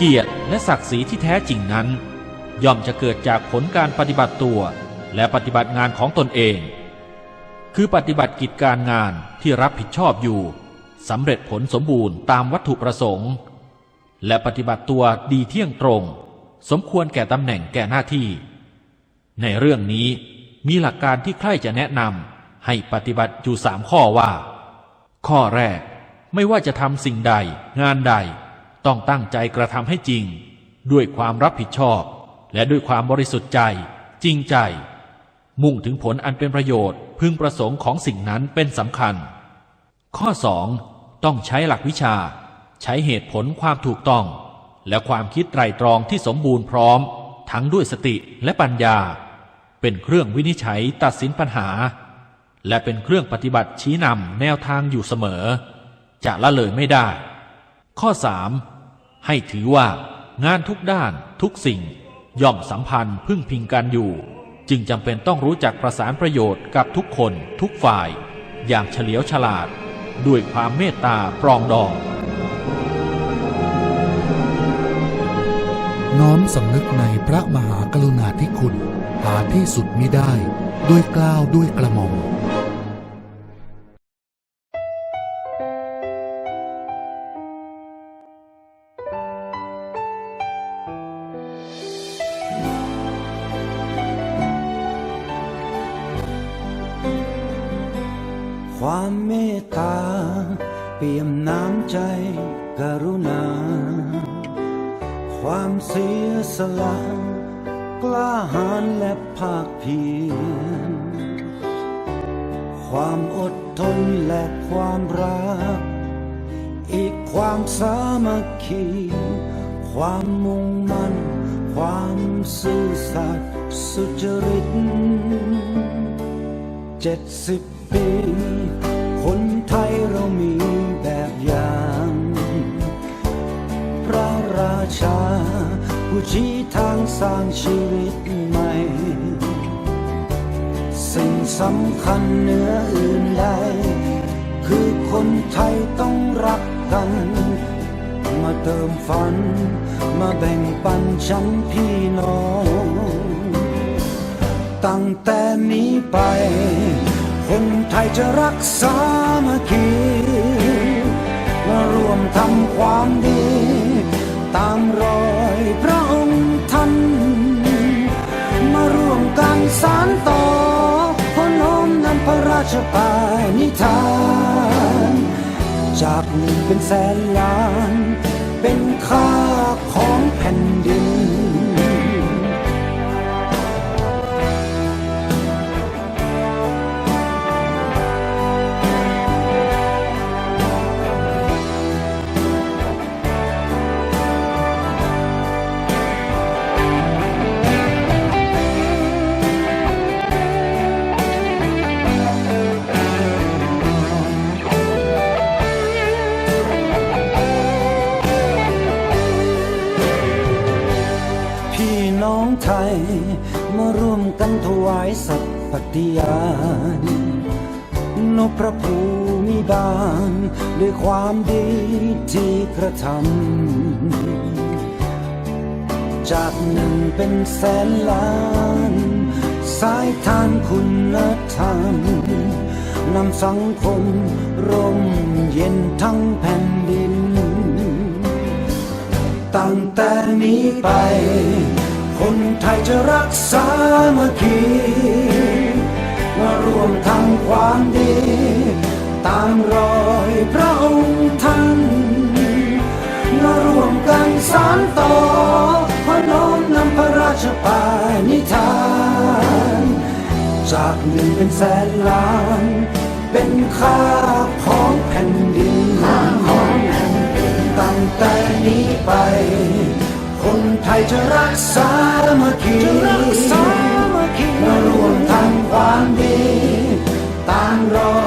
เกียรติและศักดิ์ศรีที่แท้จริงนั้น ย่อมจะเกิดจากผลการปฏิบัติตัวและปฏิบัติงานของตนเอง คือปฏิบัติกิจการงานที่รับผิดชอบอยู่สำเร็จผลสมบูรณ์ตามวัตถุประสงค์ และปฏิบัติตัวดีเที่ยงตรง สมควรแก่ตำแหน่งแก่หน้าที่ ในเรื่องนี้มีหลักการที่ใครจะแนะนำให้ปฏิบัติอยู่สามข้อว่า ข้อแรกไม่ว่าจะทำสิ่งใดงานใด ต้องตั้งใจกระทำให้จริง ด้วยความรับผิดชอบ และด้วยความบริสุทธิ์ใจ จริงใจ มุ่งถึงผลอันเป็นประโยชน์ พึงประสงค์ของสิ่งนั้นเป็นสำคัญ ข้อ 2. ต้องใช้หลักวิชา ใช้เหตุผลความถูกต้อง และความคิดไตรตรองที่สมบูรณ์พร้อม ทั้งด้วยสติและปัญญา เป็นเครื่องวินิจฉัยตัดสินปัญหา และเป็นเครื่องปฏิบัติชี้นำแนวทางอยู่เสมอ จะละเลยไม่ได้ ข้อ 3. ให้ถือว่างานทุกด้านทุกสิ่ง ย่อมสัมพันธ์พึ่งพิงกันอยู่ จึงจำเป็นต้องรู้จักประสานประโยชน์กับทุกคนทุกฝ่าย อย่างเฉลียวฉลาด ด้วยความเมตตาปรองดอง น้อมสำนึกในพระมหากรุณาธิคุณ หาที่สุดมิได้ ด้วยกล้าวด้วยกระหม่อม ความเมตตา เปี่ยมน้ำใจกรุณา ความเสียสละ กล้าหาญและภาคเพียร ความอดทนและความรัก อีกความสามัคคี ความมุ่งมั่น ความซื่อสัตย์สุจริตเจ็ดสิบ ปี คนไทยเรามีแบบอย่าง พระราชา ผู้ชี้ทางสร้างชีวิตใหม่ สิ่งสำคัญเหนืออื่นใด คือคนไทยต้องรักกัน มาเติมฝัน มาแบ่งปันฉันพี่น้อง ตั้งแต่นี้ไป คนไทยจะรักษามาคีมาร่วมทำความดี ตามรอยพระองค์ท่านมาร่วมกันสานต่อพน้อมนำพระราชปานิธาน จากหนึ่งเป็นแสนล้าน เป็นค่าของแผ่นดิน ตย์ปฏิญาณนพพระภูมิบาลด้วยความดีที่กระทำ จากหนึ่งเป็นแสนล้าน สายทานคุณธรรมนำสังคมร่มเย็นทั้งแผ่นดิน ตั้งแต่นี้ไป คนไทยจะรักษามาคีามรอยพระองค์ท่านมาร่วมกันสานต่อพระน้อมนำพระราชปานิธาน จากหนึ่งเป็นแสนล้าน เป็นค่าของแผ่นดินตั้งแต่นี้ไป คนไทยจะรักษาเมื่อคีมาร่วมทำความดีตามรอ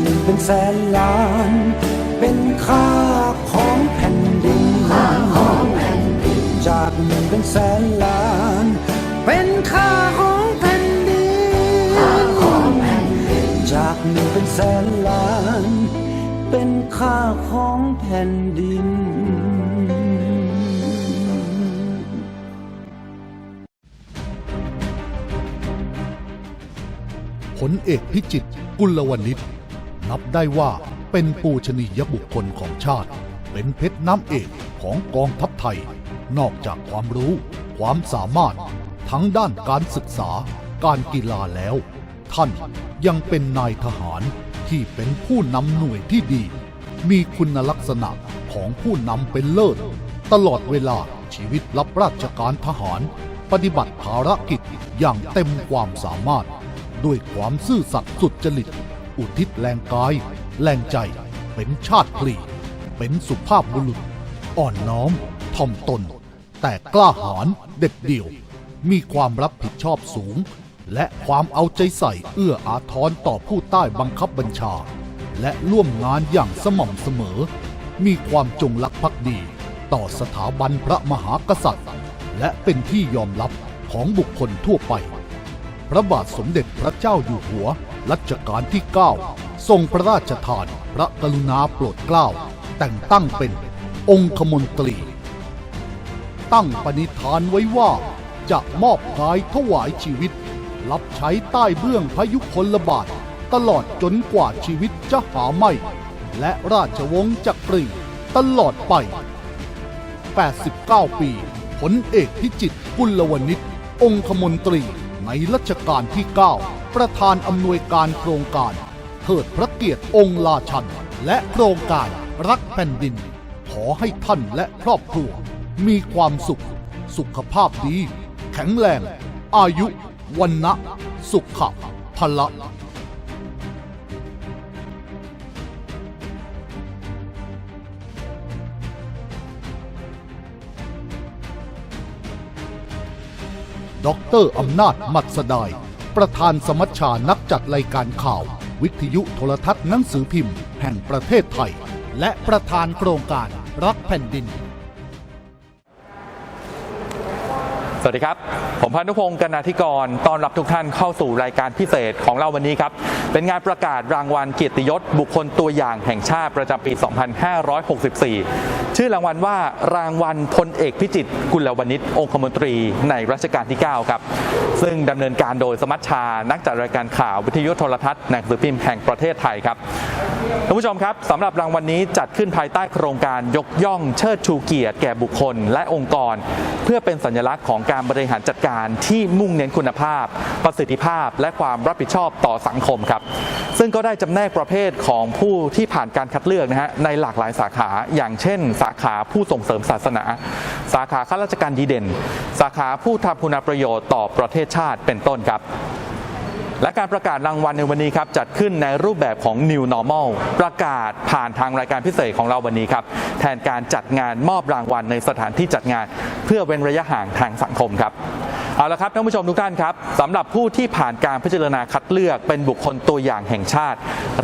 หนึ่งเป็นแสนล้าน เป็นค่าของแผ่นดิน จากหนึ่งเป็นแสนล้าน เป็นค่าของแผ่นดิน จากหนึ่งเป็นแสนล้าน เป็นค่าของแผ่นดินผลเอกพิจิตรกุลวณิช นับได้ว่าเป็นปูชนียบุคคลของชาติ เป็นเพชรน้ำเอกของกองทัพไทย นอกจากความรู้ ความสามารถ ทั้งด้านการศึกษา การกีฬาแล้ว ท่านยังเป็นนายทหารที่เป็นผู้นำหน่วยที่ดี มีคุณลักษณะของผู้นำเป็นเลิศ ตลอดเวลาชีวิตรับราชการทหาร ปฏิบัติภารกิจอย่างเต็มความสามารถ ด้วยความซื่อสัตย์สุจริต อุทิศแรงกาย แรงใจ เป็นชาติพลี เป็นสุภาพบุรุษ อ่อนน้อมถ่อมตน แต่กล้าหาญเด็ดเดี่ยว มีความรับผิดชอบสูง และความเอาใจใส่เอื้ออาทรต่อผู้ใต้บังคับบัญชา และร่วมงานอย่างสม่ำเสมอ มีความจงรักภักดี ต่อสถาบันพระมหากษัตริย์ และเป็นที่ยอมรับของบุคคลทั่วไป ระบาทสมเด็จพระเจ้าอยู่หัว รัชกาลที่ 9 ทรงพระราชทานพระกรุณาโปรดเกล้า แต่งตั้งเป็นองคมนตรี ตั้งปณิธานไว้ว่าจะมอบกายถวายชีวิต รับใช้ใต้เบื้องพยุคลบาท ตลอดจนกว่าชีวิตจะหาไม่ และราชวงศ์จักรีตลอดไป 89 ปีผลเอกพิจิตรกุลวณิชองคมนตรี ในรัชกาลที่ 9 ประธานอำนวยการโครงการเทิดพระเกียรติองค์ลาชัน และโครงการรักแผ่นดิน ขอให้ท่านและครอบครัว มีความสุข สุขภาพดี แข็งแรง อายุวันนะสุขะพละ ดอกเตอรอำนาจมัดสดาย ประธานสมัชชานักจัดรายการข่าว วิทยุโทรทัศน์หนังสือพิมพ์ แห่งประเทศไทย และประธานโครงการรักแผ่นดิน สวัสดีครับ ผมพานุพงศ์กนาธิกรต้อนรับทุกท่านเข้าสู่รายการพิเศษของเราวันนี้ครับ เป็นงานประกาศรางวัลเกียรติยศ บุคคลตัวอย่างแห่งชาติประจำปี 2564 ชื่อรางวัลว่ารางวัลพลเอกพิจิตรกุลวณิชองคมนตรีในรัชกาลที่ 9 ครับ ซึ่งดำเนินการโดยสมัชชา นักจัดรายการข่าววิทยุโทรทัศน์หนังสือพิมพ์แห่งประเทศไทยครับท่านผู้ชมครับสำหรับรางวัลนนี้จัดขึ้นภายใต้โครงการยกย่องเชิดชูเกียรติแก่บุคคลและองค์กร เพื่อเป็นสัญลักษณ์ของการบริหารจัดการที่มุ่งเน้นคุณภาพ ประสิทธิภาพ และความรับผิดชอบต่อสังคมครับ ซึ่งก็ได้จำแนกประเภทของผู้ที่ผ่านการคัดเลือกนะฮะในหลากหลายสาขา อย่างเช่น สาขาผู้ส่งเสริมศาสนา สาขาข้าราชการดีเด่น สาขาผู้ทำคุณประโยชน์ต่อประเทศชาติเป็นต้นครับ และการประกาศรางวัลในวันนี้ครับจัดขึ้นในรูปแบบของ New Normal ประกาศผ่านทางรายการพิเศษของเราวันนี้ครับแทนการจัดงานมอบรางวัลในสถานที่จัดงาน เพื่อเว้นระยะห่างทางสังคมครับเอาละครับท่านผู้ชมทุกท่านครับสำหรับผู้ที่ผ่านการพิจารณาคัดเลือกเป็นบุคคลตัวอย่างแห่งชาติ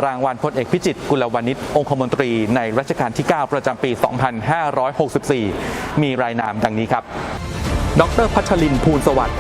รางวัลพลเอกพิจิตรกุลวณิชองคมนตรีในรัชกาลที่ 9 ประจำปี 2564 มีรายนามดังนี้ครับ ดรพัชรินภูลสวัสดิ์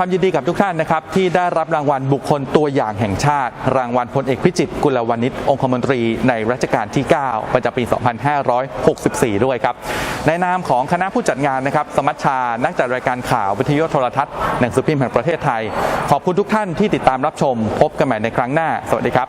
ความยินดีกับทุกท่านนะครับที่ได้รับรางวัลบุคคลตัวอย่างแห่งชาติ รางวัลพลเอกพิจิตรกุลวณิชองคมนตรีในรัชกาลที่ 9 ประจำปี 2564 ด้วยครับ ในนามของคณะผู้จัดงานนะครับ สมัชชา นักจัดรายการข่าววิทยุโทรทัศน์หนังสือพิมพ์แห่งประเทศไทย ขอบคุณทุกท่านที่ติดตามรับชม พบกันใหม่ในครั้งหน้า สวัสดีครับ